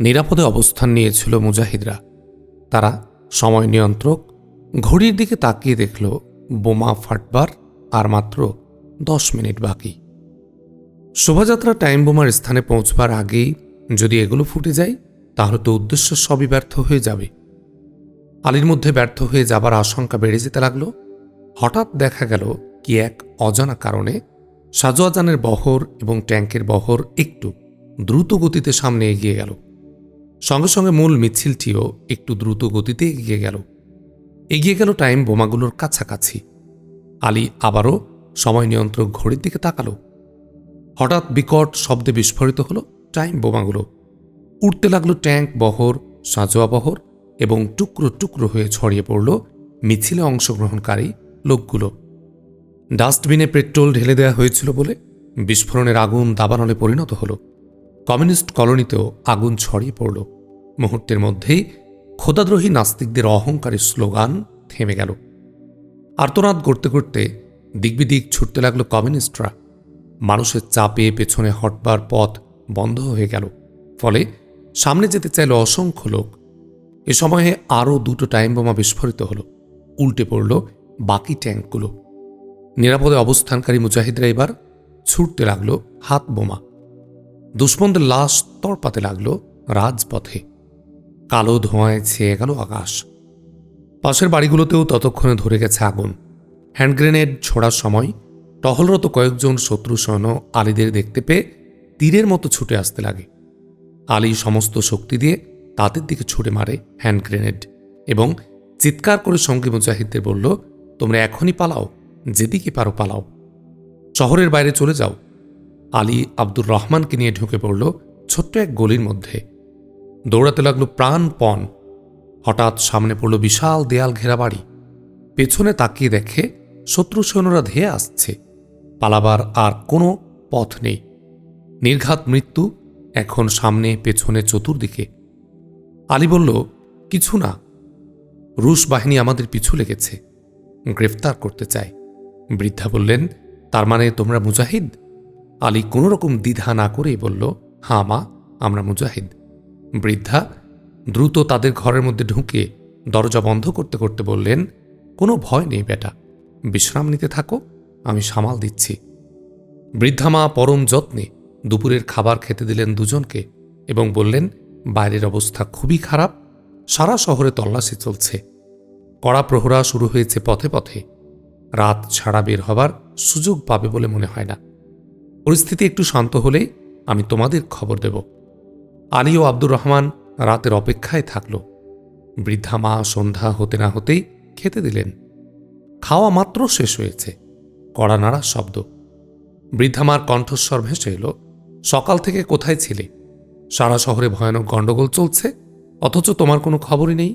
নিরাপদে অবস্থান নিয়েছিল মুজাহিদরা। তারা সময় নিয়ন্ত্রক ঘড়ির দিকে তাকিয়ে দেখল, বোমা ফাটবার আর মাত্র দশ মিনিট বাকি। শোভাযাত্রা টাইম বোমার স্থানে পৌঁছবার আগেই যদি এগুলো ফুটে যায়, তাহলে তো উদ্দেশ্য সবই ব্যর্থ হয়ে যাবে। আলীর মধ্যে ব্যর্থ হয়ে যাবার আশঙ্কা বেড়ে যেতে লাগল। হঠাৎ দেখা গেল কি এক অজানা কারণে সাজোয়াজানের বহর এবং ট্যাঙ্কের বহর একটু দ্রুত গতিতে সামনে এগিয়ে গেল। সঙ্গে সঙ্গে মূল মিছিলটিও একটু দ্রুত গতিতে এগিয়ে গেল। এগিয়ে গেল টাইম বোমাগুলোর কাছাকাছি। আলী আবারও সময় নিয়ন্ত্রক ঘড়ির দিকে তাকালো। হঠাৎ বিকট শব্দে বিস্ফোরিত হলো টাইম বোমাগুলো। উঠতে লাগল ট্যাঙ্ক, বহর, সাঁজোয়া বহর এবং টুকরো টুকরো হয়ে ছড়িয়ে পড়ল মিছিলে অংশগ্রহণকারী লোকগুলো। ডাস্টবিনে পেট্রোল ঢেলে দেওয়া হয়েছিল বলে বিস্ফোরণের আগুন দাবানলে পরিণত হলো। কমিউনিস্ট কলোনিতেও আগুন ছড়িয়ে পড়ল। মুহূর্তের মধ্যেই খোদাদ্রোহী নাস্তিকদের অহংকারী স্লোগান থেমে গেল। আর্তনাদ করতে করতে দিকবিদিক ছুটতে লাগল কমিউনিস্টরা। মানুষের চাপে পেছনে হটবার পথ বন্ধ হয়ে গেল। ফলে সামনে যেতে চাইল অসংখ্য লোক। এ সময়ে আরও দুটো টাইম বোমা বিস্ফোরিত হলো। উল্টে পড়ল বাকি ট্যাঙ্কগুলো। নিরাপদে অবস্থানকারী মুজাহিদরা এবার ছুটতে লাগল হাত বোমা। দুশ্মনদের লাশ তড়পাতে লাগল রাজপথে। কালো ধোঁয়ায় ছেয়ে গেল আকাশ। পাশের বাড়িগুলোতেও ততক্ষণে ধরে গেছে আগুন। হ্যান্ড গ্রেনেড ছোড়ার সময় টহলরত কয়েকজন শত্রু সৈন্য আলীদের দেখতে পেয়ে তীরের মতো ছুটে আসতে লাগে। আলী সমস্ত শক্তি দিয়ে তাদের দিকে ছুটে মারে হ্যান্ড গ্রেনেড এবং চিৎকার করে সঙ্গী মুজাহিদদের বলল, তোমরা এখনই পালাও, যেদিকে পারো পালাও। শহরের বাইরে চলে যাও আলী আব্দুর রহমানকে নিয়ে ঢুকে পড়ল ছোট্ট এক গলির মধ্যে। দৌড়াতে লাগল প্রাণপণ হঠাৎ সামনে পড়ল বিশাল দেয়াল ঘেরা বাড়ি। পেছনে তাকিয়ে দেখে শত্রু সৈন্যরা ধেয়ে আসছে। পালাবার আর কোনো পথ নেই। নির্ঘাত মৃত্যু এখন সামনে পেছনে চতুর্দিকে। আলী বলল, কিছু না। রুশ বাহিনী আমাদের পিছু লেগেছে। গ্রেফতার করতে চায়। বৃদ্ধা বললেন, তার মানে তোমরা মুজাহিদ? আলী কোনো রকম দ্বিধা না করেই বলল হাঁ মা, আমরা মুজাহিদ। বৃদ্ধা দ্রুত তাদের ঘরের মধ্যে ঢুকে দরজা বন্ধ করতে করতে বললেন, কোনো ভয় নেই বেটা, বিশ্রাম নিতে থাকো, আমি সামাল দিচ্ছি। বৃদ্ধা মা পরম যত্নে দুপুরের খাবার খেতে দিলেন দুজনকে এবং বললেন, বাইরের অবস্থা খুবই খারাপ, সারা শহরে তল্লাশি চলছে। কড়া প্রহরা শুরু হয়েছে পথে পথে। রাত ছাড়া বের হবার সুযোগ পাবে বলে মনে হয় না। পরিস্থিতি একটু শান্ত হলেই আমি তোমাদের খবর দেব। আলী ও আব্দুর রহমান রাতের অপেক্ষায় থাকল। বৃদ্ধা মা সন্ধ্যা হতে না হতেই খেতে দিলেন। খাওয়া মাত্র শেষ হয়েছে, কড়া নাড়া শব্দ। বৃদ্ধা মার কণ্ঠস্বর ভেসে এলো, সকাল থেকে কোথায় ছিলে? সারা শহরে ভয়ানক গণ্ডগোল চলছে, অথচ তোমার কোনো খবরই নেই?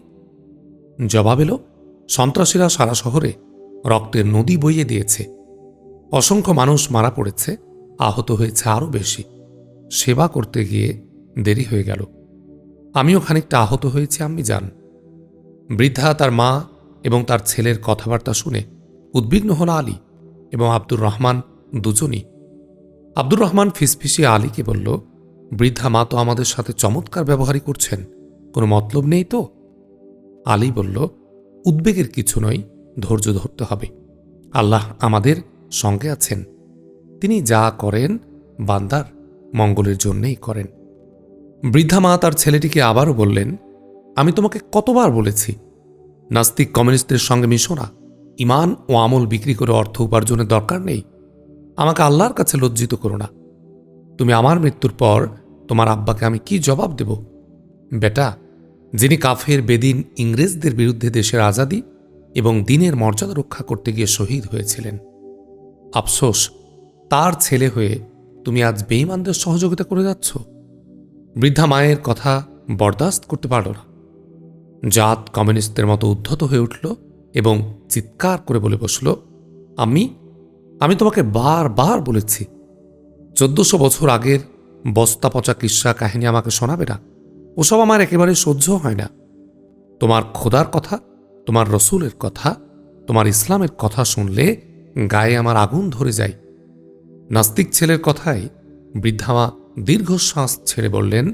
জবাব এলো, সন্ত্রাসীরা সারা শহরে রক্তের নদী বইয়ে দিয়েছে। অসংখ্য মানুষ মারা পড়েছে আহত হয়েছে আরও বেশি। সেবা করতে গিয়ে দেরি হয়ে গেল। আমিও খানিকটা আহত হয়েছি আমি জান বৃদ্ধা তার মা এবং তার ছেলের কথাবার্তা শুনে উদ্বিগ্ন হল আলী এবং আব্দুর রহমান দুজনই। আব্দুর রহমান ফিসফিসিয়ে আলীকে বলল, বৃদ্ধা, মা তো আমাদের সাথে চমৎকার ব্যবহারই করছেন। কোনো মতলব নেই তো? আলী বলল, উদ্বেগের কিছু নয়, ধৈর্য ধরতে হবে। আল্লাহ আমাদের সঙ্গে আছেন। তিনি যা করেন বান্দার মঙ্গলের জন্যেই করেন। বৃদ্ধা মা তার ছেলেটিকে আবারও বললেন, আমি তোমাকে কতবার বলেছি, নাস্তিক কমিউনিস্টদের সঙ্গে মিশো না। ইমান ও আমল বিক্রি করে অর্থ উপার্জনের দরকার নেই। আমাকে আল্লাহর কাছে লজ্জিত করো না। তুমি আমার মৃত্যুর পর তোমার আব্বাকে আমি কি জবাব দেব? বেটা, যিনি কাফের, বেদিন, ইংরেজদের বিরুদ্ধে দেশের আজাদি এবং দিনের মর্যাদা রক্ষা করতে গিয়ে শহীদ হয়েছিলেন। আফসোস তার ছেলে হয়ে তুমি আজ বেইমানদের সহযোগিতা করে যাচ্ছ? বৃদ্ধা মায়ের কথা বরদাস্ত করতে পারল না। জাত কমিউনিস্টদের মতো উদ্ধত হয়ে উঠল এবং চিৎকার করে বলে বসল, আমি আমি তোমাকে বারবার বলেছি, চোদ্দশো বছর আগের বস্তা পচা কিস্সা কাহিনী আমাকে শোনাবে না। ওসব আমার একেবারে সহ্য হয় না। তোমার খোদার কথা, তোমার রসুলের কথা, তোমার ইসলামের কথা শুনলে গায়ে আমার আগুন ধরে যায়। নাস্তিক ছেলের কথায় বৃদ্ধামা দীর্ঘশ্বাস ছেড়ে বললেন,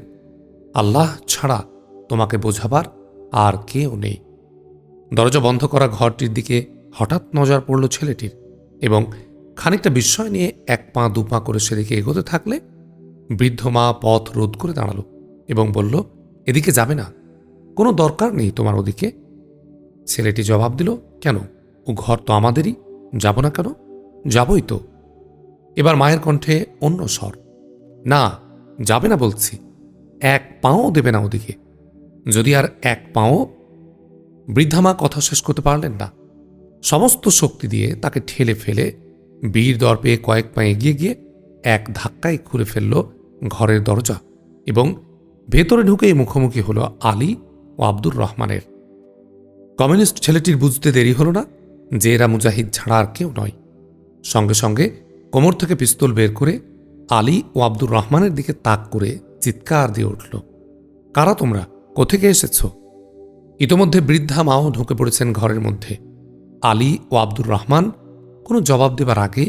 আল্লাহ ছাড়া তোমাকে বোঝাবার আর কেউ নেই। দরজা বন্ধ করা ঘরটির দিকে হঠাৎ নজর পড়ল ছেলেটির এবং খানিকটা বিস্ময় নিয়ে এক পা দু পা করে সেদিকে এগোতে থাকলে বৃদ্ধ মা পথ রোধ করে দাঁড়াল এবং বলল, এদিকে যাবে না, কোনো দরকার নেই তোমার ওদিকে। ছেলেটি জবাব দিল, কেন? ও ঘর তো আমাদেরই, যাব না কেন? যাবই তো। এবার মায়ের কণ্ঠে অন্য স্বর। না, যাবে না বলছি। এক পাও দেবে না ওদিকে। যদি আর এক পাও? বৃদ্ধা মা কথা শেষ করতে পারলেন না। সমস্ত শক্তি দিয়ে তাকে ঠেলে ফেলে বীর দর পেয়ে কয়েক পা এগিয়ে গিয়ে এক ধাক্কায় খুলে ফেলল ঘরের দরজা এবং ভেতরে ঢুকেই মুখোমুখি হলো আলী ও আব্দুর রহমানের। কমিউনিস্ট ছেলেটির বুঝতে দেরি হলো না যে এরা মুজাহিদ ছাড়া আর কেউ নয়। সঙ্গে সঙ্গে কোমর থেকে পিস্তল বের করে আলী ও আব্দুর রহমানের দিকে তাক করে চিৎকার দিয়ে উঠল, কারা তোমরা? কোথেকে এসেছ? ইতোমধ্যে বৃদ্ধা মাও ঢুকে পড়েছেন ঘরের মধ্যে। আলী ও আব্দুর রহমান কোনো জবাব দেবার আগে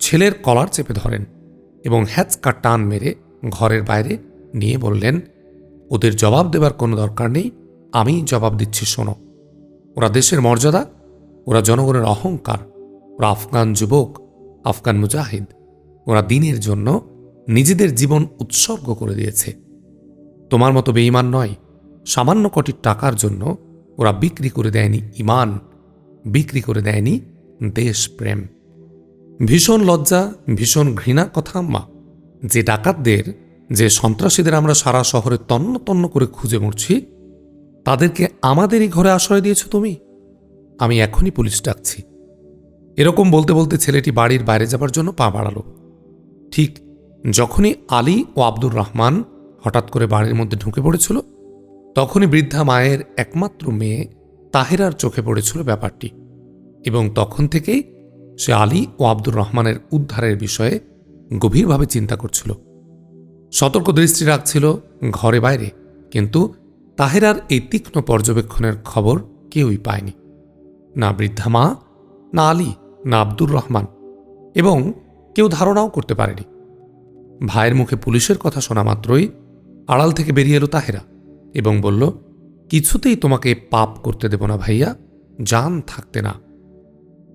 ছেলের কলার চেপে ধরেন এবং হ্যাচকা টান মেরে ঘরের বাইরে নিয়ে বললেন, ওদের জবাব দেবার কোনো দরকার নেই, আমি জবাব দিচ্ছি, শোনো। ওরা দেশের মর্যাদা, ওরা জনগণের অহংকার, ওরা আফগান যুবক আফগান মুজাহিদ। ওরা দিনের জন্য নিজেদের জীবন উৎসর্গ করে দিয়েছে। তোমার মতো বেঈমান নয়, সামান্য কোটি টাকার জন্য ওরা বিক্রি করে দেয়নি ইমান বিক্রি করে দেয়নি দেশপ্রেম। ভীষণ লজ্জা, ভীষণ ঘৃণা কথা আম্মা। যে ডাকাতদের, যে সন্ত্রাসীদের আমরা সারা শহরে তন্ন তন্ন করে খুঁজে মরছি তাদেরকে আমাদেরই ঘরে আশ্রয় দিয়েছ তুমি? আমি এখনই পুলিশ ডাকছি। এরকম বলতে বলতে ছেলেটি বাড়ির বাইরে যাবার জন্য পা বাড়ালো। ঠিক যখনই আলী ও আব্দুর রহমান হঠাৎ করে বাড়ির মধ্যে ঢুকে পড়েছিল, তখনই বৃদ্ধা মায়ের একমাত্র মেয়ে তাহেরার চোখে পড়েছিল ব্যাপারটি এবং তখন থেকেই সে আলী ও আব্দুর রহমানের উদ্ধারের বিষয়ে গভীরভাবে চিন্তা করছিল। সতর্ক দৃষ্টি রাখছিল ঘরে বাইরে, কিন্তু তাহেরার এই তীক্ষ্ণ পর্যবেক্ষণের খবর কেউই পায়নি। না বৃদ্ধা মা, না আলী। না আব্দুর রহমান এবং কেউ ধারণাও করতে পারেনি। ভাইয়ের মুখে পুলিশের কথা শোনা মাত্রই আড়াল থেকে বেরিয়ে এলো তাহেরা এবং বলল, কিছুতেই তোমাকে পাপ করতে দেব না ভাইয়া জান থাকতে না।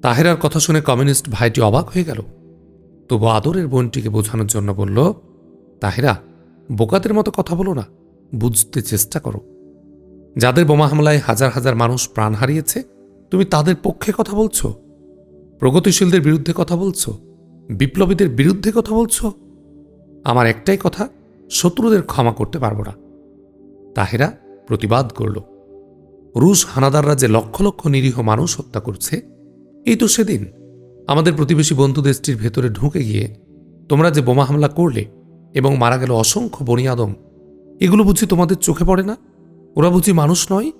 তাহেরার কথা শুনে কমিউনিস্ট ভাইটি অবাক হয়ে গেল। তবু আদরের বোনটিকে বোঝানোর জন্য বলল, তাহেরা, বোকাদের মতো কথা বলো না, বুঝতে চেষ্টা করো। যাদের বোমা হামলায় হাজার হাজার মানুষ প্রাণ হারিয়েছে, তুমি তাদের পক্ষে কথা বলছো? প্রগতিশীলদের বিরুদ্ধে কথা বলছো? বিপ্লবীদের বিরুদ্ধে কথা বলছো? আমার একটাই কথা, শত্রুদের ক্ষমা করতে পারব না। তাহেরা প্রতিবাদ করল। রুশ হানাদাররা যে লক্ষ লক্ষ নিরীহ মানুষ হত্যা করছে, এই তো সেদিন আমাদের প্রতিবেশী বন্ধু দেশটির ভেতরে ঢুকে গিয়ে তোমরা যে বোমা হামলা করলে এবং মারা গেল অসংখ্য বনিয়াদম এগুলো বুঝি তোমাদের চোখে পড়ে না? ওরা বুঝি মানুষ নয়?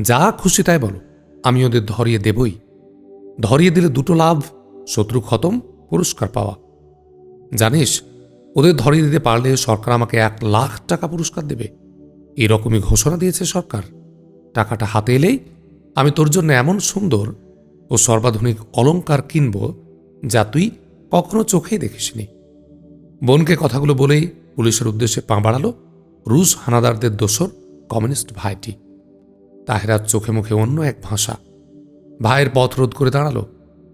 যা খুশি তাই বলো, আমি ওদের ধরিয়ে দেবই। ধরিয়ে দিলে দুটো লাভ, শত্রু খতম, পুরস্কার পাওয়া। জানিস, ওদের ধরিয়ে দিতে পারলে সরকার আমাকে এক লাখ টাকা পুরস্কার দেবে। এরকমই ঘোষণা দিয়েছে সরকার। টাকাটা হাতে এলেই আমি তোর জন্য এমন সুন্দর ও সর্বাধুনিক অলঙ্কার কিনব যা তুই কখনো চোখেই দেখিসনি। বোনকে কথাগুলো বলেই পুলিশের উদ্দেশ্যে পা বাড়ালো রুশ হানাদারদের দোসর কমিউনিস্ট ভাইটি। তাহেরার চোখে মুখে অন্য এক ভাষা। ভাইয়ের পথ রোধ করে দাঁড়াল।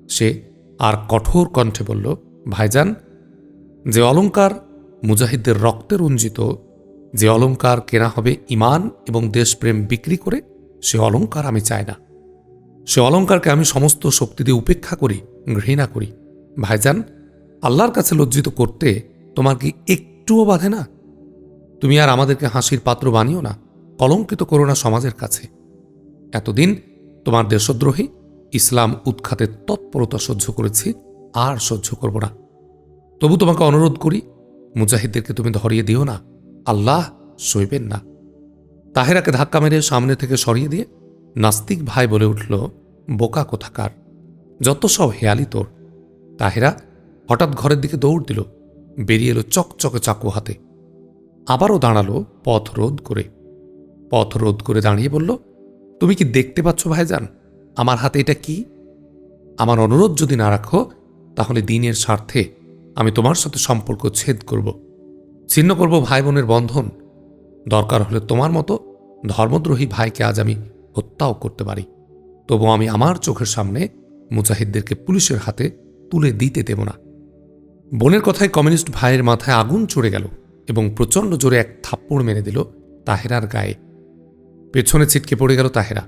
সে আর কঠোর কণ্ঠে বলল, ভাইজান, যে অলঙ্কার মুজাহিদদের রক্তে রঞ্জিত, যে অলঙ্কার কেনা হবে ইমান এবং দেশপ্রেম বিক্রি করে, সে অলঙ্কার আমি চাই না। সে অলঙ্কারকে আমি সমস্ত শক্তি দিয়ে উপেক্ষা করি, ঘৃণা করি। ভাইজান, আল্লাহর কাছে লজ্জিত করতে তোমার কি একটুও বাধে না? তুমি আর আমাদেরকে হাসির পাত্র বানিও না, কলঙ্কিত করো না সমাজের কাছে। এতদিন তোমার দেশদ্রোহী ইসলাম উৎখাতের তৎপরতা সহ্য করেছি, আর সহ্য করব না। তবু তোমাকে অনুরোধ করি, মুজাহিদদেরকে তুমি ধরিয়ে দিও না, আল্লাহ সইবেন না। তাহেরাকে ধাক্কা মেরে সামনে থেকে সরিয়ে দিয়ে নাস্তিক ভাই বলে উঠল, বোকা কোথাকার, যত সব হেয়ালি তোর। তাহেরা হঠাৎ ঘরের দিকে দৌড় দিল, বেরিয়ে এলো চকচকে চাকু হাতে। আবারও দাঁড়াল পথ রোধ করে। পথ রোধ করে দাঁড়িয়ে বলল তুমি কি দেখতে পাচ্ছ ভাইজান? আমার হাতে এটা কি? আমার অনুরোধ যদি না রাখো, তাহলে দিনের স্বার্থে আমি তোমার সাথে সম্পর্ক ছেদ করব। ছিন্ন করব ভাই বোনের বন্ধন। দরকার হলে তোমার মতো ধর্মদ্রোহী ভাইকে আজ আমি হত্যাও করতে পারি। তবু আমি আমার চোখের সামনে মুজাহিদদেরকে পুলিশের হাতে তুলে দিতে দেব না। বোনের কথায় কমিউনিস্ট ভাইয়ের মাথায় আগুন চড়ে গেল এবং প্রচণ্ড জোরে এক থাপ্পড় মেরে দিল তাহেরার গায়ে। পেছনে ছিটকে পড়ে গেল তাহেরা।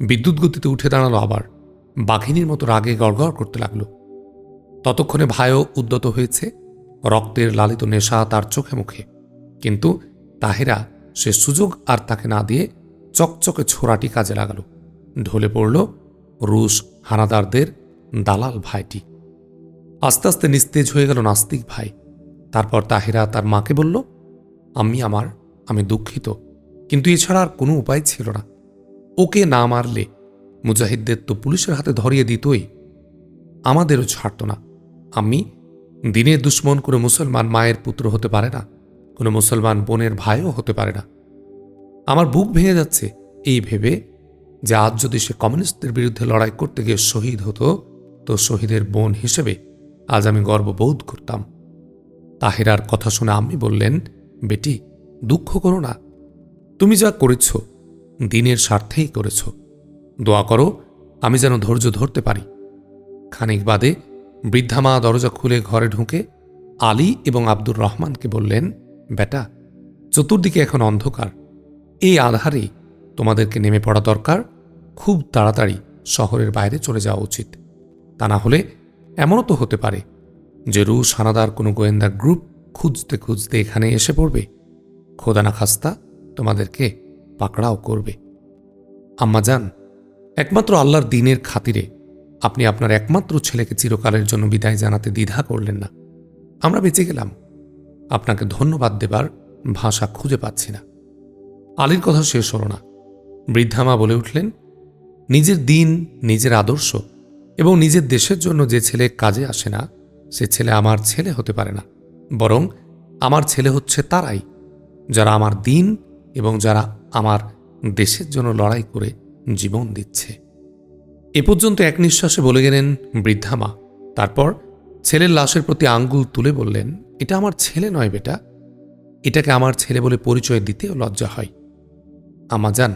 বিদ্যুৎ গতিতে উঠে দাঁড়াল আবার। বাঘিনীর মতো রাগে গড়গড় করতে লাগল। ততক্ষণে ভাইও উদ্যত হয়েছে, রক্তের লালিত নেশা তার চোখে মুখে। কিন্তু তাহেরা সে সুযোগ আর তাকে না দিয়ে চকচকে ছোড়াটি কাজে লাগালো। ঢলে পড়ল রুশ হানাদারদের দালাল ভাইটি। আস্তে আস্তে নিস্তেজ হয়ে গেল নাস্তিক ভাই। তারপর তাহেরা তার মাকে বলল, আমি আমার, আমি দুঃখিত। কিন্তু এছাড়া আর কোনো উপায় ছিল না। ওকে না মারলে মুজাহিদদের তো পুলিশের হাতে ধরিয়ে দিতই। আমাদেরও ছাড়ত না। আমি দিনের দুশ্মন কোনো মুসলমান মায়ের পুত্র হতে পারে না, কোনো মুসলমান বোনের ভাইও হতে পারে না। আমার বুক ভেঙে যাচ্ছে এই ভেবে যে আজ যদি সে কমিউনিস্টদের বিরুদ্ধে লড়াই করতে গিয়ে শহীদ হতো, তো শহীদের বোন হিসেবে আজ আমি গর্ববোধ করতাম। তাহেরার কথা শুনে আমি বললেন, বেটি, দুঃখ করো না। তুমি যা করেছ, দিনের স্বার্থেই করেছ। দোয়া করো, আমি যেন ধৈর্য ধরতে পারি। খানিক বাদে বৃদ্ধা মা দরজা খুলে ঘরে ঢুকে আলী এবং আব্দুর রহমানকে বললেন, বেটা, চতুর্দিকে এখন অন্ধকার। এই আধারে তোমাদেরকে নেমে পড়া দরকার। খুব তাড়াতাড়ি শহরের বাইরে চলে যাওয়া উচিত। তা না হলে এমনও তো হতে পারে যে রুশ হানাদার কোনো গোয়েন্দা গ্রুপ খুঁজতে খুঁজতে এখানে এসে পড়বে। খোদানা খাস্তা তোমাদেরকে পাকড়াও করবে। আম্মা যান, একমাত্র আল্লাহর দিনের খাতিরে আপনি আপনার একমাত্র ছেলেকে চিরকালের জন্য বিদায় জানাতে দ্বিধা করলেন না। আমরা বেঁচে গেলাম। আপনাকে ধন্যবাদ দেবার ভাষা খুঁজে পাচ্ছি না। আলীর কথা শেষ হল না। বৃদ্ধামা বলে উঠলেন, নিজের দিন, নিজের আদর্শ এবং নিজের দেশের জন্য যে ছেলে কাজে আসে না, সে ছেলে আমার ছেলে হতে পারে না। বরং আমার ছেলে হচ্ছে তারাই, যারা আমার দিন এবং যারা আমার দেশের জন্য লড়াই করে জীবন দিচ্ছে। এ পর্যন্ত এক নিঃশ্বাসে বলে গেলেন, বৃদ্ধা মা। তারপর ছেলের লাশের প্রতি আঙ্গুল তুলে বললেন, এটা আমার ছেলে নয় বেটা। এটাকে আমার ছেলে বলে পরিচয় দিতেও লজ্জা হয়। আমা যান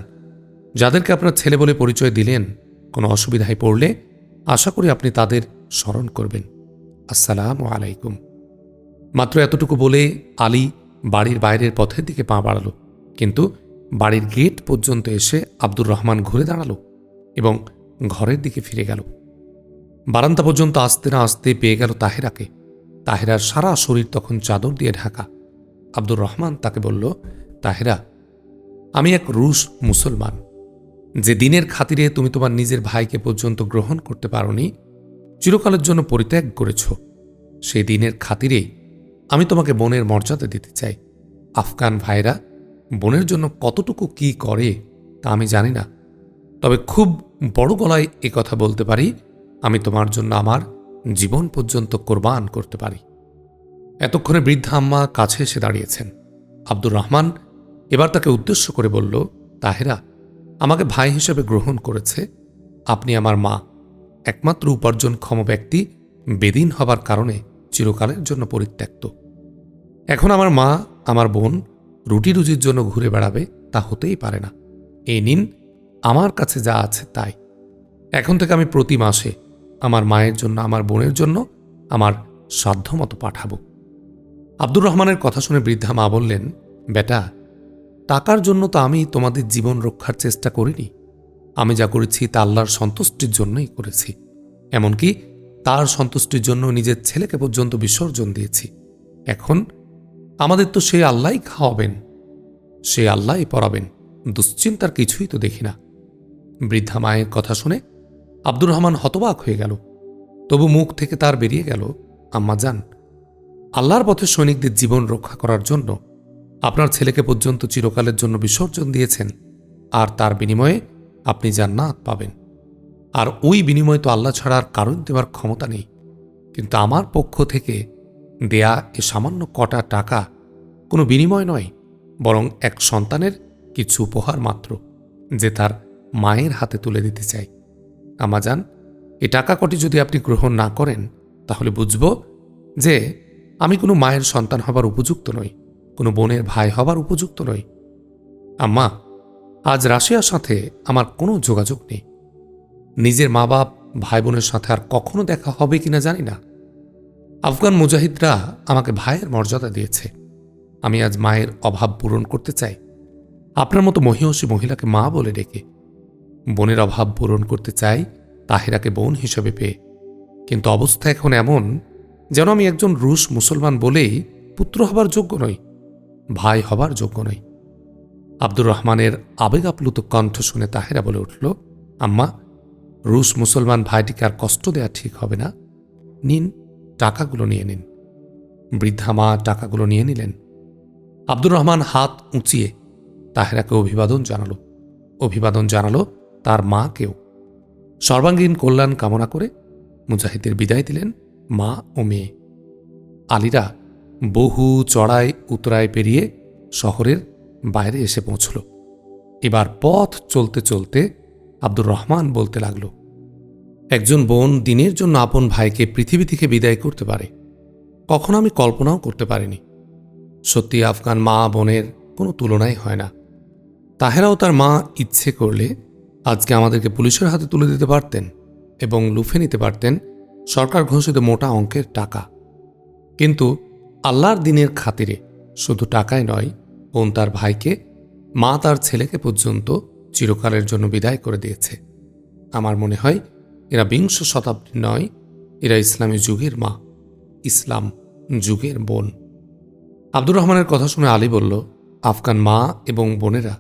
যাদেরকে আপনার ছেলে বলে পরিচয় দিলেন, কোনো অসুবিধায় পড়লে আশা করি আপনি তাদের স্মরণ করবেন। আসসালাম আলাইকুম। মাত্র এতটুকু বলে আলী বাড়ির বাইরের পথের দিকে পা বাড়ালো। কিন্তু বাড়ির গেট পর্যন্ত এসে আব্দুর রহমান ঘুরে দাঁড়াল এবং ঘরের দিকে ফিরে গেল। বারান্দা পর্যন্ত আসতে না আসতে পেয়ে গেল তাহেরাকে। তাহেরার সারা শরীর তখন চাদর দিয়ে ঢাকা। আব্দুর রহমান তাকে বলল, তাহেরা, আমি এক রুশ মুসলমান। যে দিনের খাতিরে তুমি তোমার নিজের ভাইকে পর্যন্ত গ্রহণ করতে পারোনি, চিরকালের জন্য পরিত্যাগ করেছ। সেই দিনের খাতিরেই আমি তোমাকে বোনের মর্যাদা দিতে চাই। আফগান ভাইরা বোনের জন্য কতটুকু কি করে, তা আমি জানি না। তবে খুব বড় গলায় এ কথা বলতে পারি, আমি তোমার জন্য আমার জীবন পর্যন্ত কোরবান করতে পারি। এতক্ষণে বৃদ্ধা আম্মা কাছে এসে দাঁড়িয়েছেন। আব্দুর রহমান এবার তাকে উদ্দেশ্য করে বলল, তাহেরা, আমাকে ভাই হিসেবে গ্রহণ করেছে। আপনি আমার মা। একমাত্র উপার্জনক্ষম ব্যক্তি বেদিন হবার কারণে চিরকালের জন্য পরিত্যক্ত। এখন আমার মা, আমার বোন রুটি রুজির জন্য ঘুরে বেড়াবে, তা হতেই পারে না। এ নিন, আমার কাছে যা আছে তাই। এখন থেকে আমি প্রতি মাসে আমার মায়ের জন্য, আমার বোনের জন্য আমার সাধ্যমতো পাঠাবো। আব্দুর রহমানের কথা শুনে বৃদ্ধা মা বললেন, বেটা, টাকার জন্য তো আমি তোমাদের জীবন রক্ষার চেষ্টা করিনি। আমি যা করেছি তা আল্লাহর সন্তুষ্টির জন্যই করেছি। এমনকি তার সন্তুষ্টির জন্য নিজের ছেলেকে পর্যন্ত বিসর্জন দিয়েছি। এখন আমাদের তো সে আল্লাহই খাওয়াবেন, সে আল্লাহই পড়াবেন দুশ্চিন্তার কিছুই তো দেখি না। বৃদ্ধা মায়ের কথা শুনে আব্দুর রহমান হতবাক হয়ে গেল। তবু মুখ থেকে তার বেরিয়ে গেল, আম্মা যান, আল্লাহর পথে সৈনিকদের জীবন রক্ষা করার জন্য আপনার ছেলেকে পর্যন্ত চিরকালের জন্য বিসর্জন দিয়েছেন, আর তার বিনিময়ে আপনি জান্নাত পাবেন। আর ওই বিনিময় তো আল্লাহ ছাড়া আর কারণ দেওয়ার ক্ষমতা নেই। কিন্তু আমার পক্ষ থেকে দেয়া এ সামান্য কটা টাকা কোনো বিনিময় নয়, বরং এক সন্তানের কিছু উপহার মাত্র যে তার মায়ের হাতে তুলে দিতে চাই আমাজান, এ টাকা কটি যদি আপনি গ্রহণ না করেন, তাহলে বুঝব যে আমি কোনো মায়ের সন্তান হবার উপযুক্ত নই, কোনো বোনের ভাই হবার উপযুক্ত নই। আম্মা, আজ রাশিয়ার সাথে আমার কোনো যোগাযোগ নেই। নিজের মা বাপ ভাই বোনের সাথে আর কখনো দেখা হবে কিনা জানি না। আফগান মুজাহিদরা আমাকে ভাইয়ের মর্যাদা দিয়েছে। আমি আজ মায়ের অভাব পূরণ করতে চাই। আপনার মতো মহিষী মহিলাকে মা বলে ডেকে। বোনের অভাব পূরণ করতে চাই তাহেরাকে বোন হিসেবে পেয়ে। কিন্তু অবস্থা এখন এমন যেন আমি একজন রুশ মুসলমান বলেই পুত্র হবার যোগ্য নই, ভাই হবার যোগ্য নই। আব্দুর রহমানের আবেগ আপ্লুত কণ্ঠ শুনে তাহেরা বলে উঠল, আম্মা, রুশ মুসলমান ভাইটিকে আর কষ্ট দেয়া ঠিক হবে না। নিন টাকাগুলো নিয়ে নিন। বৃদ্ধা মা টাকাগুলো নিয়ে নিলেন। আব্দুর রহমান হাত উঁচিয়ে তাহেরাকে অভিবাদন জানালো। অভিবাদন জানালো তার মাকেও সর্বাঙ্গীন কল্যাণ কামনা করে মুজাহিদের বিদায় দিলেন মা ও মেয়ে। আলীরা বহু চড়াই উতরায় পেরিয়ে শহরের বাইরে এসে পৌঁছল। এবার পথ চলতে চলতে আব্দুর রহমান বলতে লাগল একজন বোন দিনের জন্য আপন ভাইকে পৃথিবী থেকে বিদায় করতে পারে। কখনো আমি কল্পনাও করতে পারিনি। সত্যি আফগান মা বোনের কোনো তুলনাই হয় না। তাহেরাও তার মা ইচ্ছে করলে আজকে আমাদেরকে পুলিশের হাতে তুলে দিতে পারতেন এবং লুফে নিতে পারতেন সরকার ঘোষিত মোটা অঙ্কের টাকা। কিন্তু আল্লাহর দিনের খাতিরে শুধু টাকাই নয়, বোন তার ভাইকে, মা তার ছেলেকে পর্যন্ত চিরকালের জন্য বিদায় করে দিয়েছে। আমার মনে হয় এরা বিংশ শতাব্দী নয়, এরা ইসলামী যুগের মা, ইসলাম যুগের বোন। আব্দুর রহমানের কথা শুনে আলী বলল, আফগান মা এবং বোনেরা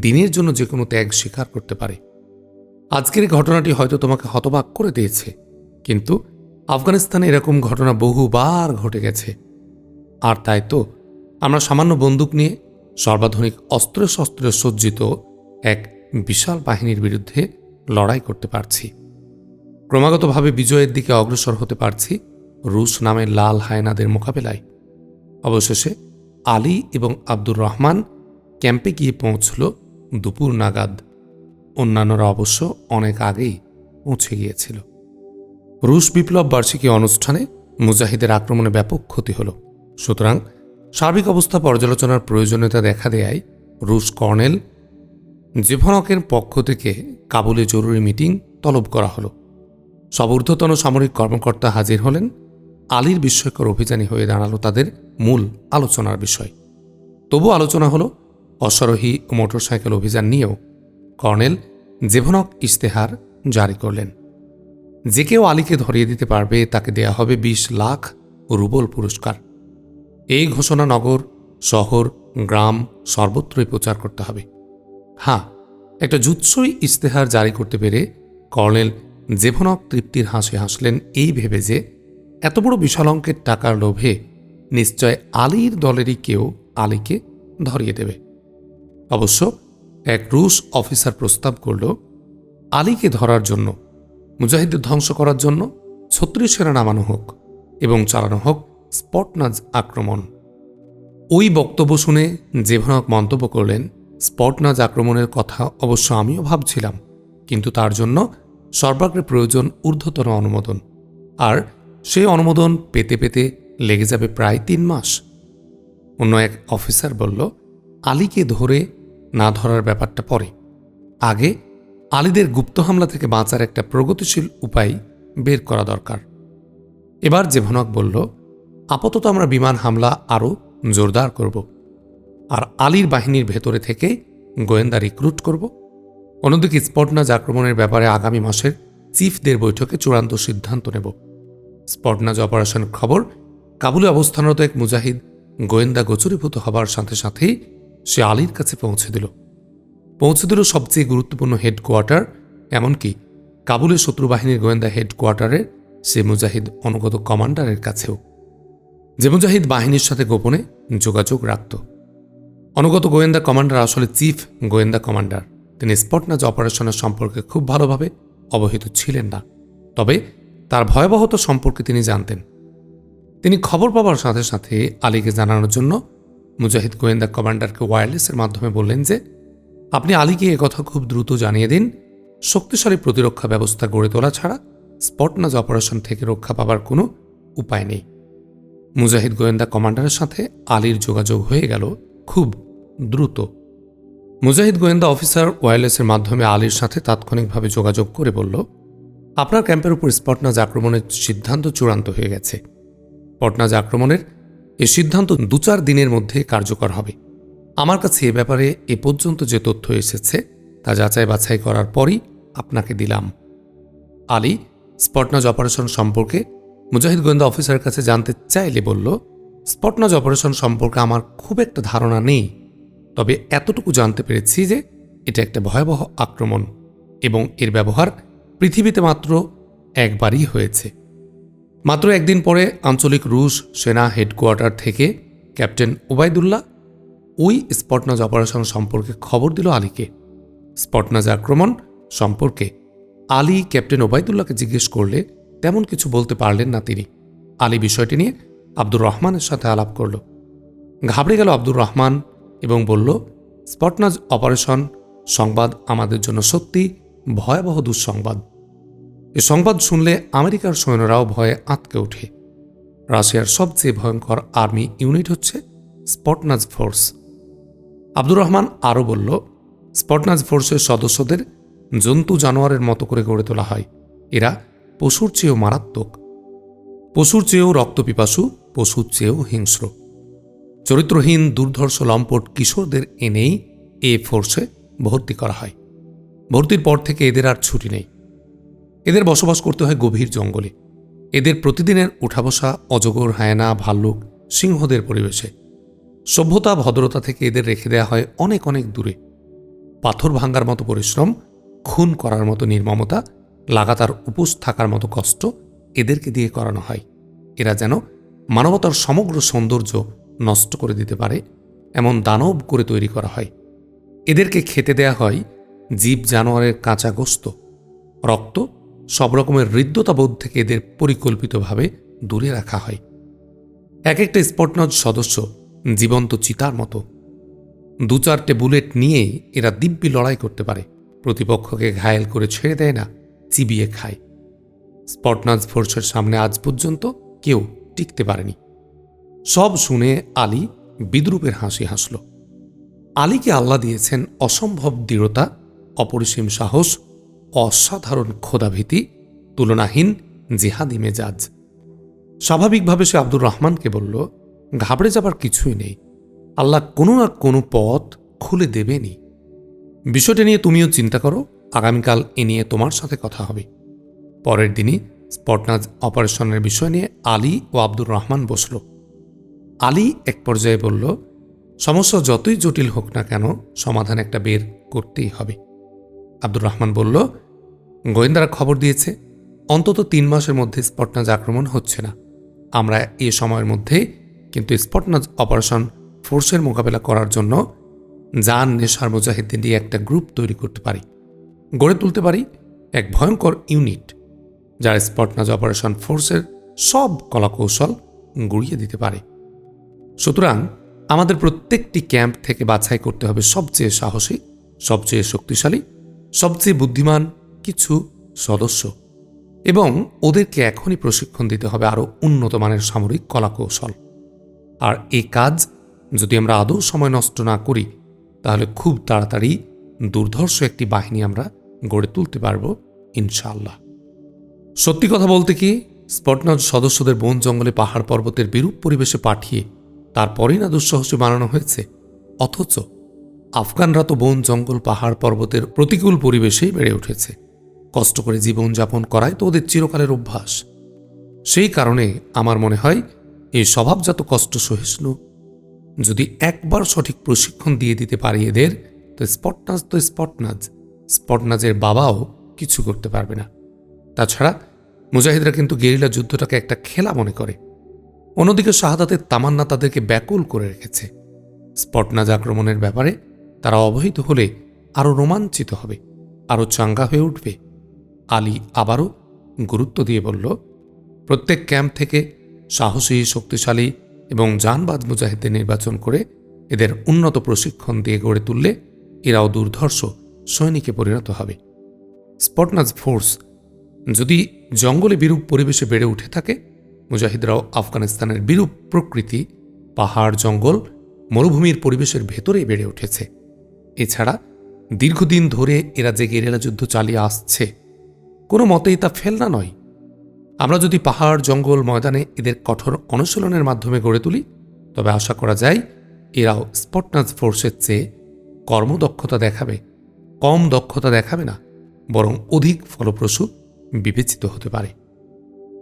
দিনের জন্য যে কোনো ত্যাগ স্বীকার করতে পারে। আজকের এই ঘটনাটি হয়তো তোমাকে হতবাক করে দিয়েছে, কিন্তু আফগানিস্তানে এরকম ঘটনা বহুবার ঘটে গেছে। আর তাই তো আমরা সামান্য বন্দুক নিয়ে সর্বাধুনিক অস্ত্র শস্ত্রে সজ্জিত এক বিশাল বাহিনীর বিরুদ্ধে লড়াই করতে পারছি। ক্রমাগতভাবে বিজয়ের দিকে অগ্রসর হতে পারছি রুশ নামের লাল হায়নাদের মোকাবেলায়। অবশেষে আলী এবং আব্দুর রহমান ক্যাম্পে গিয়ে পৌঁছল দুপুর নাগাদ। অন্যান্যরা অবশ্য অনেক আগেই পৌঁছে গিয়েছিল। রুশ বিপ্লব বার্ষিকী অনুষ্ঠানে মুজাহিদের আক্রমণে ব্যাপক ক্ষতি হল। সুতরাং সার্বিক অবস্থা পর্যালোচনার প্রয়োজনীয়তা দেখা দেয় রুশ কর্নেল জেভনকের পক্ষ থেকে কাবুলে জরুরি মিটিং তলব করা হলো। সব ঊর্ধ্বতন সামরিক কর্মকর্তা হাজির হলেন। আলীর বিস্ময়কর অভিযানী হয়ে দাঁড়াল তাদের মূল আলোচনার বিষয়। তবু আলোচনা হলো, অশ্বারোহী মোটরসাইকেল অভিযান নিয়েও কর্নেল জেভনক ইশতেহার জারি করলেন। যে কেউ আলীকে ধরিয়ে দিতে পারবে, তাকে দেয়া হবে ২০ লাখ রুবল পুরস্কার। এই ঘোষণা নগর, শহর, গ্রাম সর্বত্রই প্রচার করতে হবে। হ্যাঁ একটা জুৎসই ইশতেহার জারি করতে পেরে কর্নেল জেভনক তৃপ্তির হাসি হাসলেন এই ভেবে যে এত বড় বিশাল অঙ্কের টাকার লোভে নিশ্চয় আলীর দলেরই কেউ আলীকে ধরিয়ে দেবে। অবশ্য এক রুশ অফিসার প্রস্তাব করল, আলীকে ধরার জন্য, মুজাহিদদের ধ্বংস করার জন্য ছত্রিশ সেনা নামানো হোক এবং চালানো হোক স্পটনাজ আক্রমণ। ওই বক্তব্য শুনে জেভনক মন্তব্য করলেন, স্পটনাজ আক্রমণের কথা অবশ্য আমিও ভাবছিলাম, কিন্তু তার জন্য সর্বাগ্রে প্রয়োজন ঊর্ধ্বতন অনুমোদন। আর সেই অনুমোদন পেতে পেতে লেগে যাবে প্রায় তিন মাস। অন্য এক অফিসার বলল, আলীকে ধরে না ধরার ব্যাপারটা পরে। আগে আলীদের গুপ্ত হামলা থেকে বাঁচার একটা প্রগতিশীল উপায় বের করা দরকার। এবার জেভনক বলল, আপাতত আমরা বিমান হামলা আরও জোরদার করব। আর আলীর বাহিনীর ভেতরে থেকে গোয়েন্দা রিক্রুট করব। অন্যদিকে স্পটনাজ আক্রমণের ব্যাপারে আগামী মাসের চিফদের বৈঠকে চূড়ান্ত সিদ্ধান্ত নেব। স্পটনাজ অপারেশনের খবর, কাবুলে অবস্থানরত এক মুজাহিদ গোয়েন্দা গোচরীভূত হবার সাথে সাথেই সে আলীর কাছে পৌঁছে দিল। পৌঁছে দিল সবচেয়ে গুরুত্বপূর্ণ হেডকোয়ার্টার, এমনকি কাবুলের শত্রু বাহিনীর গোয়েন্দা হেডকোয়ার্টারের সে মুজাহিদ অনুগত কমান্ডারের কাছেও। যে মুজাহিদ বাহিনীর সাথে গোপনে যোগাযোগ রাখত। অনুগত গোয়েন্দা কমান্ডার আসলে চিফ গোয়েন্দা কমান্ডার। তিনি স্পটনাজ অপারেশনের সম্পর্কে খুব ভালোভাবে অবহিত ছিলেন না। তবে তার ভয়াবহতা সম্পর্কে তিনি জানতেন। তিনি খবর পাওয়ার সাথে সাথে আলীকে জানানোর জন্য মুজাহিদ গোয়েন্দা কমান্ডারকে ওয়্যারলেসের মাধ্যমে বললেন যে, আপনি আলীকে কথা খুব দ্রুত জানিয়ে দিন। শক্তিশালী প্রতিরক্ষা ব্যবস্থা গড়ে তোলা ছাড়া স্পটনাজ অপারেশন থেকে রক্ষা পাবার কোনো উপায় নেই। মুজাহিদ গোয়েন্দা কমান্ডারের সাথে আলীর যোগাযোগ হয়ে গেল খুব দ্রুত। মুজাহিদ গোয়েন্দা অফিসার ওয়্যারলেসের মাধ্যমে আলীর সাথে তাৎক্ষণিকভাবে যোগাযোগ করে বলল, আপনার ক্যাম্পের উপর স্পটনাজ আক্রমণের সিদ্ধান্ত চূড়ান্ত হয়ে গেছে। স্পটনাজ আক্রমণের এ সিদ্ধান্ত দু চার দিনের মধ্যে কার্যকর হবে। আমার কাছে এ ব্যাপারে এ পর্যন্ত যে তথ্য এসেছে, তা যাচাই বাছাই করার পরই আপনাকে দিলাম। আলী স্পটনাজ অপারেশন সম্পর্কে মুজাহিদ গোয়েন্দা অফিসারের কাছে জানতে চাইলে বলল স্পটনাজ অপারেশন সম্পর্কে আমার খুব একটা ধারণা নেই। তবে এতটুকু জানতে পেরেছি যে এটা একটা ভয়াবহ আক্রমণ এবং এর ব্যবহার পৃথিবীতে মাত্র একবারই হয়েছে। মাত্র একদিন পরে আঞ্চলিক রুশ সেনা হেডকোয়ার্টার থেকে ক্যাপ্টেন ওবায়দুল্লাহ ওই স্পটনাজ অপারেশন সম্পর্কে খবর দিল আলীকে। স্পটনাজ আক্রমণ সম্পর্কে আলী ক্যাপ্টেন ওবায়দুল্লাহকে জিজ্ঞেস করলে তেমন কিছু বলতে পারলেন না তিনি। আলী বিষয়টি নিয়ে আব্দুর রহমানের সাথে আলাপ করল। ঘাবড়ে গেল আব্দুর রহমান এবং বলল, স্পটনাজ অপারেশন, সংবাদ আমাদের জন্য সত্যি ভয়াবহ দুঃসংবাদ। এ সংবাদ শুনলে আমেরিকার সৈন্যরাও ভয়ে আঁতকে ওঠে। রাশিয়ার সবচেয়ে ভয়ঙ্কর আর্মি ইউনিট হচ্ছে স্পটনাজ ফোর্স। আব্দুর রহমান আরও বলল, স্পটনাজ ফোর্সের সদস্যদের জন্তু জানোয়ারের মতো করে গড়ে তোলা হয়। এরা পশুর চেয়েও মারাত্মক। পশুর চেয়েও রক্তপিপাসু, পশুর চেয়েও হিংস্র। চরিত্রহীন, দুর্ধর্ষ লম্পট কিশোরদের এনেই এ ফোর্সে ভর্তি করা হয়। ভর্তির পর থেকে এদের আর ছুটি নেই। এদের বসবাস করতে হয় গভীর জঙ্গলে। এদের প্রতিদিনের উঠা বসা অজগর, হায়না, ভাল্লুক, সিংহদের পরিবেশে। সভ্যতা, ভদ্রতা থেকে এদের রেখে দেওয়া হয় অনেক অনেক দূরে। পাথর ভাঙ্গার মতো পরিশ্রম, খুন করার মতো নির্মমতা, লাগাতার উপোস থাকার মতো কষ্ট এদেরকে দিয়ে করানো হয়। এরা যেন মানবতার সমগ্র সৌন্দর্য নষ্ট করে দিতে পারে, এমন দানব করে তৈরি করা হয়। এদেরকে খেতে দেয়া হয় জীব জানোয়ারের কাঁচা গোস্ত। রক্ত সব রকমের হৃদ্যতাবোধ থেকে এদের পরিকল্পিতভাবে দূরে রাখা হয়। এক একটা স্পটনজ সদস্য জীবন্ত চিতার মতো। দু চারটে বুলেট নিয়ে এরা দিব্যি লড়াই করতে পারে। প্রতিপক্ষকে ঘায়েল করে ছেড়ে দেয় না, চিবিয়ে খায়। স্পটনাজ ফোর্সের সামনে আজ পর্যন্ত কেউ টিকতে পারেনি। সব শুনে আলী বিদ্রুপের হাসি হাসল। আলীকে আল্লাহ দিয়েছেন অসম্ভব দৃঢ়তা, অপরিসীম সাহস, অসাধারণ ক্ষোধাভীতি তুলনাহীন জেহাদি মেজাজ। স্বাভাবিকভাবে সে আব্দুর রহমানকে বলল, ঘাবড়ে যাবার কিছুই নেই। আল্লাহ কোনো না কোনো পথ খুলে দেবেনি বিষয়টা নিয়ে তুমিও চিন্তা করো, আগামীকাল এ নিয়ে তোমার সাথে কথা হবে। পরের দিনই স্পটনাজ অপারেশনের বিষয় নিয়ে আলী ও আব্দুর রহমান বসল। আলী এক পর্যায়ে বলল সমস্যা যতই জটিল হোক না কেন, সমাধান একটা বের করতেই হবে। আব্দুর রহমান বলল, গোয়েন্দারা খবর দিয়েছে, অন্তত তিন মাসের মধ্যে স্পটনাজ আক্রমণ হচ্ছে না। আমরা এ সময়ের মধ্যে কিন্তু স্পটনাজ অপারেশন ফোর্সের মোকাবেলা করার জন্য জান নেশার মুজাহিদ্দিন দিয়ে একটা গ্রুপ তৈরি করতে পারি। গড়ে তুলতে পারি এক ভয়ঙ্কর ইউনিট, যার স্পটনাজ অপারেশন ফোর্সের সব কলাকৌশল গুড়িয়ে দিতে পারে। সুতরাং আমাদের প্রত্যেকটি ক্যাম্প থেকে বাছাই করতে হবে সবচেয়ে সাহসী, সবচেয়ে শক্তিশালী, সবচেয়ে বুদ্ধিমান কিছু সদস্য। এবং ওদেরকে এখনই প্রশিক্ষণ দিতে হবে আরও উন্নত মানের সামরিক কলাকৌশল। আর এই কাজ যদি আমরা আদৌ সময় নষ্ট না করি, তাহলে খুব তাড়াতাড়ি দুর্ধর্ষ একটি বাহিনী আমরা গড়ে তুলতে পারব ইনশাল্লাহ সত্যি কথা বলতে কি স্পটনজ সদস্যদের বন জঙ্গলে পাহাড় পর্বতের বিরূপ পরিবেশে পাঠিয়ে তারপরেই না দুঃসাহসী বানানো হয়েছে। অথচ আফগানরা তো বন, জঙ্গল, পাহাড় পর্বতের প্রতিকূল পরিবেশেই বেড়ে উঠেছে। কষ্ট করে জীবনযাপন করাই তো ওদের চিরকালের অভ্যাস। সেই কারণে আমার মনে হয়, এই স্বভাবজাত কষ্ট সহিষ্ণু, যদি একবার সঠিক প্রশিক্ষণ দিয়ে দিতে পারি এদের, তো স্পটনাজ তো স্পটনাজ, স্পটনাজের বাবাও কিছু করতে পারবে না। তাছাড়া মুজাহিদরা কিন্তু গেরিলা যুদ্ধটাকে একটা খেলা মনে করে। অন্যদিকে শাহাদাতের তামান্না তাদেরকে ব্যাকুল করে রেখেছে। স্পটনাজ আক্রমণের ব্যাপারে তারা অবহিত হলে আরও রোমাঞ্চিত হবে, আরও চাঙ্গা হয়ে উঠবে। আলী আবারও গুরুত্ব দিয়ে বলল, প্রত্যেক ক্যাম্প থেকে সাহসী, শক্তিশালী এবং জানবাজ মুজাহিদদের নির্বাচন করে এদের উন্নত প্রশিক্ষণ দিয়ে গড়ে তুললে এরাও দুর্ধর্ষ সৈনিকে পরিণত হবে। স্পটনাজ ফোর্স যদি জঙ্গলে বিরূপ পরিবেশে বেড়ে উঠে থাকে মুজাহিদরাও আফগানিস্তানের বিরূপ প্রকৃতি, পাহাড়, জঙ্গল, মরুভূমির পরিবেশের ভেতরেই বেড়ে উঠেছে। এছাড়া দীর্ঘদিন ধরে এরা যে গেরেলা যুদ্ধ চালিয়ে আসছে। কোনো মতেই তা ফেলনা নয়। আমরা যদি পাহাড়, জঙ্গল, ময়দানে এদের কঠোর অনুশীলনের মাধ্যমে গড়ে তুলি, তবে আশা করা যায় এরাও স্পটনাস ফোর্সের চেয়ে কর্মদক্ষতা দেখাবে, কম দক্ষতা দেখাবে না, বরং অধিক ফলপ্রসূ বিবেচিত হতে পারে।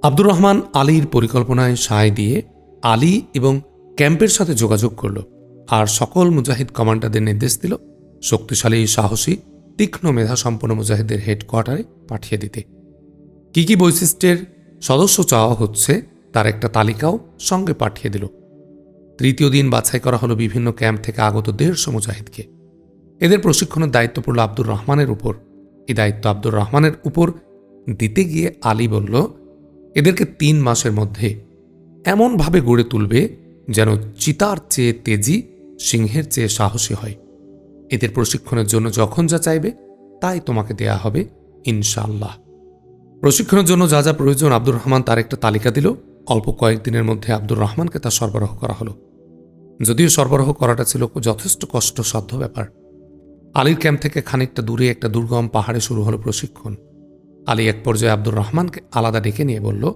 আব্দুর রহমান আলীর পরিকল্পনায় সায় দিয়ে আলী এবং ক্যাম্পের সাথে যোগাযোগ করল আর সকল মুজাহিদ কমান্ডারদের নির্দেশ দিল শক্তিশালী, সাহসী, তীক্ষ্ণ মেধা সম্পন্ন মুজাহিদের হেডকোয়ার্টারে পাঠিয়ে দিতে। কি কি বৈশিষ্ট্যের সদস্য চাওয়া হচ্ছে তার একটা তালিকাও সঙ্গে পাঠিয়ে দিল। তৃতীয় দিন বাছাই করা হলো বিভিন্ন ক্যাম্প থেকে আগত দেড়শো মুজাহিদকে। এদের প্রশিক্ষণের দায়িত্ব পড়ল আব্দুর রহমানের উপর। এই দায়িত্ব আব্দুর রহমানের উপর দিতে গিয়ে আলী বলল এদেরকে তিন মাসের মধ্যে এমনভাবে গড়ে তুলবে যেন চিতার চেয়ে তেজি, সিংহের চেয়ে সাহসী হয়। এদের প্রশিক্ষণের জন্য যখন যা চাইবে, তাই তোমাকে দেয়া হবে ইনশাল্লাহ প্রশিক্ষণের জন্য যা যা প্রয়োজন আব্দুর রহমান তার একটা তালিকা দিল। অল্প কয়েকদিনের মধ্যে আব্দুর রহমানকে তা সরবরাহ করা হলো। যদিও সরবরাহ করাটা ছিল যথেষ্ট কষ্টসাধ্য ব্যাপার। আলীর ক্যাম্প থেকে খানিকটা দূরে একটা দুর্গম পাহাড়ে শুরু হলো প্রশিক্ষণ। আলী এক পর্যায়ে আব্দুর রহমানকে আলাদা ডেকে নিয়ে বলল,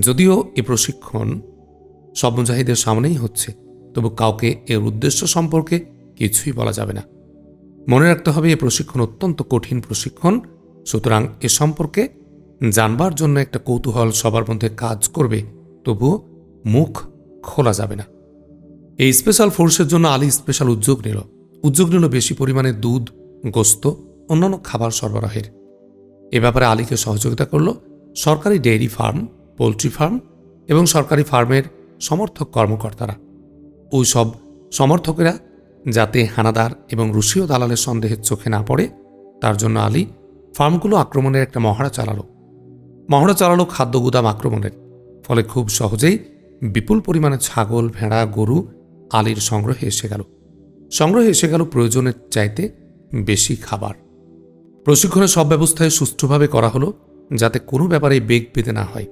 যদিও এ প্রশিক্ষণ সব মুজাহিদের সামনেই হচ্ছে, তবু কাউকে এর উদ্দেশ্য সম্পর্কে কিছুই বলা যাবে না। মনে রাখতে হবে এ প্রশিক্ষণ অত্যন্ত কঠিন প্রশিক্ষণ, সুতরাং এ সম্পর্কে জানবার জন্য একটা কৌতূহল সবার মধ্যে কাজ করবে তবুও মুখ খোলা যাবে না। এই স্পেশাল ফোর্সের জন্য আলী স্পেশাল উদ্যোগ নিল। উদ্যোগ নিল বেশি পরিমাণে দুধ, গোস্ত, অন্যান্য খাবার সরবরাহের। এ ব্যাপারে আলীকে সহযোগিতা করল। সরকারি ডেইরি ফার্ম, পোলট্রি ফার্ম এবং সরকারি ফার্মের সমর্থক কর্মকর্তারা। ওই সব সমর্থকেরা যাতে হানাদার এবং রুশীয় দালালের সন্দেহের চোখে না পড়ে, তার জন্য আলী ফার্মগুলো আক্রমণের একটা মহড়া চালালো। মহড়া চালালো খাদ্য গুদাম আক্রমণের, ফলে খুব সহজেই বিপুল পরিমাণে ছাগল, ভেড়া, গরু আলীর সংগ্রহে এসে গেল। সংগ্রহে এসে গেল প্রয়োজনের চাইতে বেশি খাবার। প্রশিক্ষণের সব ব্যবস্থায় সুষ্ঠুভাবে করা হলো যাতে কোনো ব্যাপারে বেগ পেতে না হয়।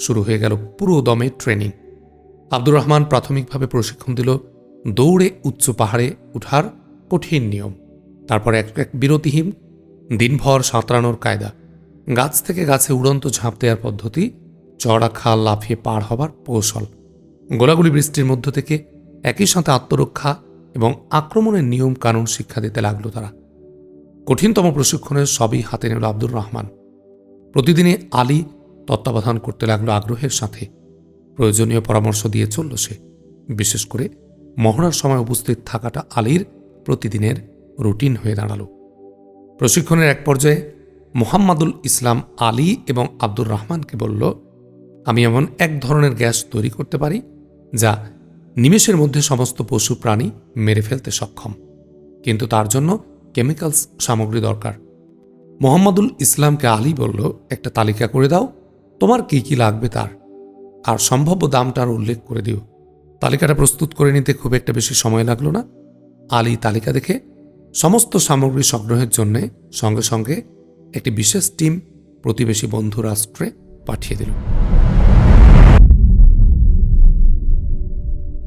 শুরু হয়ে গেল পুরো দমে ট্রেনিং। আব্দুর রহমান প্রাথমিকভাবে প্রশিক্ষণ দিল দৌড়ে উচ্চ পাহাড়ে উঠার কঠিন নিয়ম। তারপর এক এক বিরতিহীন, দিনভর সাঁতরানোর কায়দা। গাছ থেকে গাছে উড়ন্ত ঝাঁপ দেওয়ার পদ্ধতি, চড়া খাল লাফিয়ে পার হবার কৌশল। গোলাগুলি বৃষ্টির মধ্য থেকে একই সাথে আত্মরক্ষা এবং আক্রমণের নিয়ম কানুন শিক্ষা দিতে লাগল তারা। কঠিনতম প্রশিক্ষণের সবই হাতে নিল আব্দুর রহমান। প্রতিদিনে আলী তত্ত্বাবধান করতে লাগল আগ্রহের সাথে। প্রয়োজনীয় পরামর্শ দিয়ে চলল সে। বিশেষ করে মহড়ার সময় উপস্থিত থাকাটা আলীর প্রতিদিনের রুটিন হয়ে দাঁড়াল। প্রশিক্ষণের এক পর্যায়ে মোহাম্মদুল ইসলাম আলী এবং আব্দুর রহমানকে বলল, আমি এমন এক ধরনের গ্যাস তৈরি করতে পারি যা নিমেষের মধ্যে সমস্ত পশু প্রাণী মেরে ফেলতে সক্ষম। কিন্তু তার জন্য কেমিক্যালস সামগ্রী দরকার। মোহাম্মদুল ইসলামকে আলী বলল, একটা তালিকা করে দাও, তোমার কি কি লাগবে তার। আর সম্ভাব্য দামটার উল্লেখ করে দিও। তালিকাটা প্রস্তুত করে নিতে খুব একটা বেশি সময় লাগল না। আলী তালিকা দেখে সমস্ত সামগ্রী সংগ্রহের জন্যে সঙ্গে সঙ্গে একটি বিশেষ টিম প্রতিবেশী বন্ধু রাষ্ট্রে পাঠিয়ে দিল।